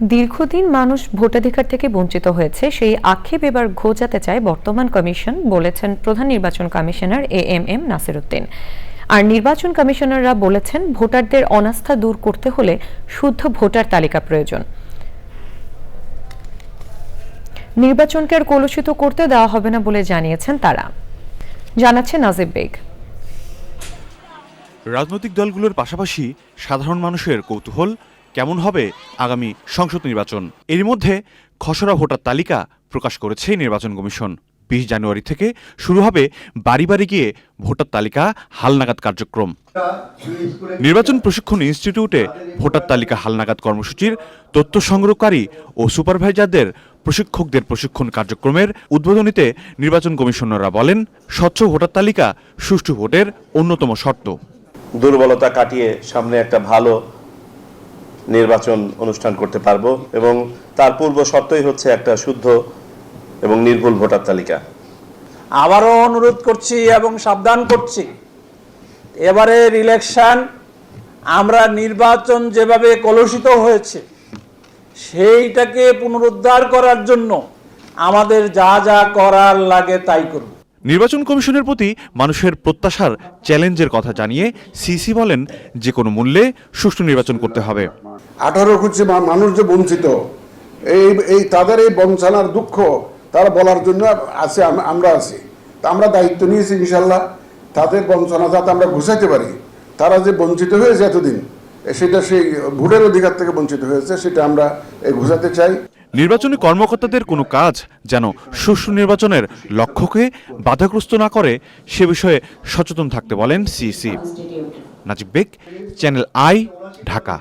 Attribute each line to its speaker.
Speaker 1: দীর্ঘদিন মানুষ ভোটাধিকার থেকে বঞ্চিত হয়েছে, সেই আক্ষেপ এবার ঘোচাতে চায় বর্তমান কমিশন, বলেছেন প্রধান নির্বাচন commissioner A M M Nasiruddin. আর নির্বাচন কমিশনাররা বলেছেন, ভোটারদের অনাস্থা দূর করতে হলে শুদ্ধ ভোটার তালিকা প্রয়োজন। নির্বাচনকে আর কলুষিত করতে দেওয়া হবে না বলে জানিয়েছেন তারা। জানাচ্ছে নাজিব বেগ।
Speaker 2: রাজনৈতিক দলগুলোর পাশাপাশি সাধারণ মানুষের কৌতূহল কেমন হবে আগামী সংসদ নির্বাচন? এর মধ্যে খসড়া ভোটার তালিকা প্রকাশ করেছে নির্বাচন কমিশন। বিশ জানুয়ারি থেকে শুরু হবে বাড়ি বাড়ি গিয়ে ভোটার তালিকা, হালনাগাদ কার্যক্রম। নির্বাচন প্রশিক্ষণ ইনস্টিটিউটে ভোটার তালিকা, হালনাগাদ কর্মসূচির তথ্য সংগ্রহকারী ও সুপারভাইজারদের, প্রশিক্ষকদের প্রশিক্ষণ কার্যক্রমের উদ্বোধনীতে নির্বাচন কমিশনাররা বলেন, স্বচ্ছ ভোটার তালিকা সুষ্ঠু ভোটের অন্যতম শর্ত।
Speaker 3: দুর্বলতা কাটিয়ে সামনে একটা ভালো নির্বাচন অনুষ্ঠান করতে পারব এবং তার পূর্ব শর্তই হচ্ছে একটা শুদ্ধ এবং নির্ভুল ভোটার তালিকা।
Speaker 4: আবারও অনুরোধ করছি এবং সাবধান করছি। এবারের ইলেকশন আমরা নির্বাচন যেভাবে কলুষিত হয়েছে, সেইটাকে পুনরুদ্ধার করার জন্য আমাদের যা যা করার লাগে তাই করব
Speaker 2: নির্বাচন কমিশনের প্রতি মানুষের প্রত্যাশার চ্যালেঞ্জের কথা জানিয়ে সিসি বলেন যে কোনো মূল্যে সুষ্ঠু নির্বাচন করতে হবে।
Speaker 5: আঠারো কোটি মানুষ যে বঞ্চিত। এই এই তাদের এই বঞ্চনার দুঃখ তারা বলার জন্য আছে আমরা আছি। তা আমরা দায়িত্ব নিয়েছি ইনশাল্লাহ। তাদের বঞ্চনা যাতে আমরা ঘুষাইতে পারি। তারা যে বঞ্চিত হয়েছে এতদিন সেটা সেই ভোটের অধিকার থেকে বঞ্চিত হয়েছে সেটা আমরা এ, ঘুষাতে চাই।
Speaker 2: নির্বাচনী কর্মকর্তাদের কোনো কাজ যেন সুষ্ঠু নির্বাচনের লক্ষ্যকে বাধাগ্রস্ত না করে, সে বিষয়ে সচেতন থাকতে বলেন সিসি নাজিব বেগ, চ্যানেল আই, ঢাকা।